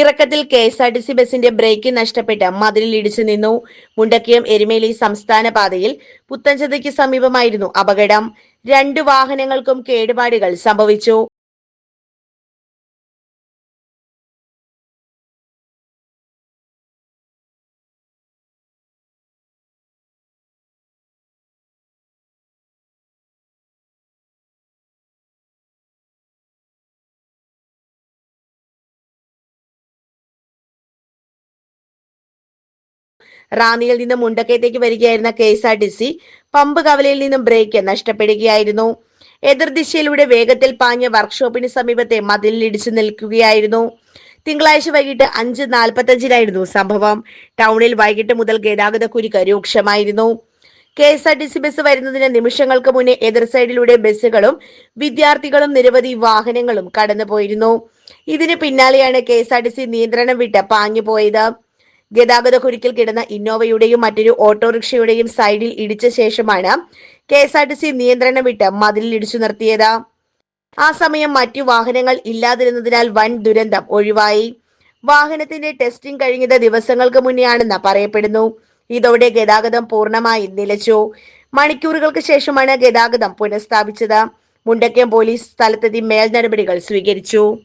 ഇറക്കത്തിൽ K S R T C ബസിന്റെ brake നഷ്ടപ്പെട്ട് മതിലിൽ ഇടിച്ചു നിന്നു. മുണ്ടക്കിയം എരുമേലി സംസ്ഥാന പാതയിൽ പുത്തഞ്ചതയ്ക്ക് സമീപമായിരുന്നു അപകടം. രണ്ട് വാഹനങ്ങൾക്കും കേടുപാടുകൾ സംഭവിച്ചു. റാന്നിയിൽ നിന്ന് മുണ്ടക്കയത്തേക്ക് വരികയായിരുന്ന K S R T C pump കവലയിൽ നിന്നും ബ്രേക്ക് നഷ്ടപ്പെടുകയായിരുന്നു. എതിർദിശയിലൂടെ വേഗത്തിൽ പാഞ്ഞ വർക്ക്ഷോപ്പിന് സമീപത്തെ മതിലിൽ ഇടിച്ചു നിൽക്കുകയായിരുന്നു. തിങ്കളാഴ്ച വൈകിട്ട് അഞ്ച് നാൽപ്പത്തഞ്ചിനായിരുന്നു സംഭവം. ടൗണിൽ വൈകിട്ട് മുതൽ ഗതാഗത കുരുക്ക് രൂക്ഷമായിരുന്നു. K S R T C bus വരുന്നതിന് നിമിഷങ്ങൾക്ക് മുന്നേ എതിർ സൈഡിലൂടെ ബസ്സുകളും വിദ്യാർത്ഥികളും നിരവധി വാഹനങ്ങളും കടന്നുപോയിരുന്നു. ഇതിന് പിന്നാലെയാണ് K S R T C നിയന്ത്രണം വിട്ട് പാഞ്ഞു പോയത് ഗതാഗത കുരുക്കിൽ കിടന്ന ഇന്നോവയുടെയും മറ്റൊരു ഓട്ടോറിക്ഷയുടെയും സൈഡിൽ ഇടിച്ച ശേഷമാണ് K S R T C നിയന്ത്രണം വിട്ട് മതിലിൽ ഇടിച്ചു നിർത്തിയത്. ആ സമയം മറ്റു വാഹനങ്ങൾ ഇല്ലാതിരുന്നതിനാൽ വൻ ദുരന്തം ഒഴിവായി. വാഹനത്തിന്റെ ടെസ്റ്റിംഗ് കഴിഞ്ഞത് ദിവസങ്ങൾക്ക് മുന്നെയാണെന്ന് പറയപ്പെടുന്നു. ഇതോടെ ഗതാഗതം പൂർണമായി നിലച്ചു. മണിക്കൂറുകൾക്ക് ശേഷമാണ് ഗതാഗതം പുനഃസ്ഥാപിച്ചത്. മുണ്ടക്കയം പോലീസ് സ്ഥലത്തെത്തി മേൽ നടപടികൾ സ്വീകരിച്ചു.